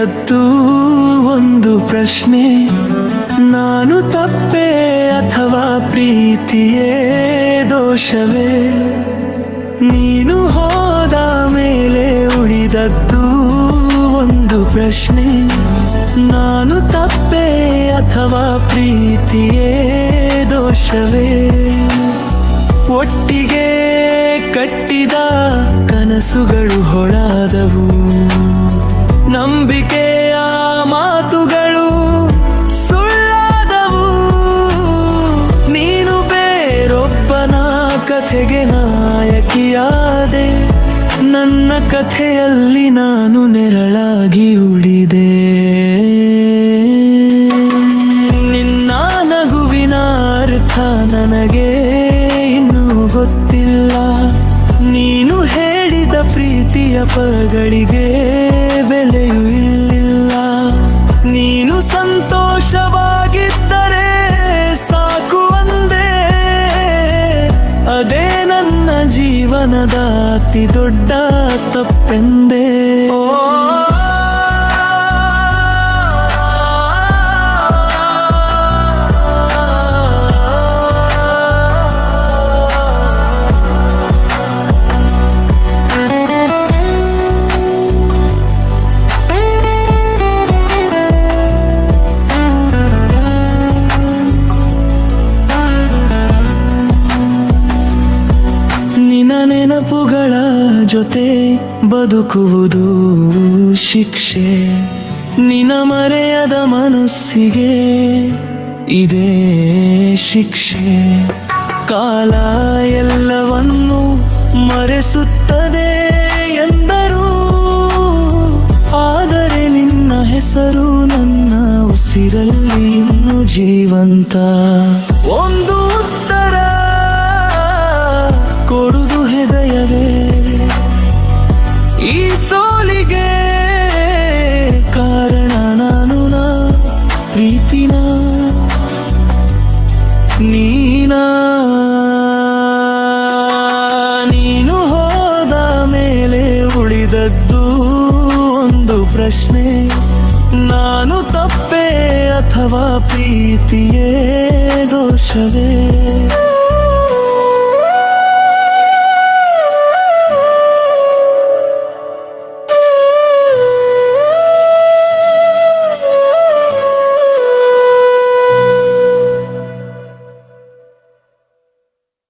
ಉಳಿದದ್ದು ಒಂದು ಪ್ರಶ್ನೆ. ನಾನು ತಪ್ಪೆ ಅಥವಾ ಪ್ರೀತಿಯೇ ದೋಷವೇ? ನೀನು ಹೋದ ಮೇಲೆ ಉಳಿದದ್ದು ಒಂದು ಪ್ರಶ್ನೆ. ನಾನು ತಪ್ಪೆ ಅಥವಾ ಪ್ರೀತಿಯೇ ದೋಷವೇ? ಒಟ್ಟಿಗೆ ಕಟ್ಟಿದ ಕನಸುಗಳು ಹೊಳಾದವು. ಕಥೆಗೆ ನಾಯಕಿಯಾದೆ, ನನ್ನ ಕಥೆಯಲ್ಲಿ ನಾನು ನೆರಳಾಗಿ ಉಳಿದೆ. ನಿನ್ನ ನಗುವಿನ ಅರ್ಥ ನನಗೆ ಇನ್ನೂ ಗೊತ್ತಿಲ್ಲ. ನೀನು ಹೇಳಿದ ಪ್ರೀತಿಯ ಪದಗಳಿಗೆ ಅದೇ ನನ್ನ ಜೀವನದ ಅತಿ ದೊಡ್ಡ ಜೊತೆ ಬದುಕುವುದು ಶಿಕ್ಷೆ. ನಿನ ಮರೆಯದ ಮನಸ್ಸಿಗೆ ಇದೇ ಶಿಕ್ಷೆ. ಕಾಲ ಎಲ್ಲವನ್ನು ಮರೆಸುತ್ತದೆ ಎಂದರು. ಆದರೆ ನಿನ್ನ ಹೆಸರು ನನ್ನ ಉಸಿರಲ್ಲಿ ಇನ್ನು ಜೀವಂತ. ಒಂದು ಪ್ರೀತಿನ ನೀನಾ? ನೀನು ಹೋದ ಮೇಲೆ ಉಳಿದದ್ದು ಒಂದು ಪ್ರಶ್ನೆ. ನಾನು ತಪ್ಪೇ ಅಥವಾ ಪ್ರೀತಿಯೇ ದೋಷವೇ?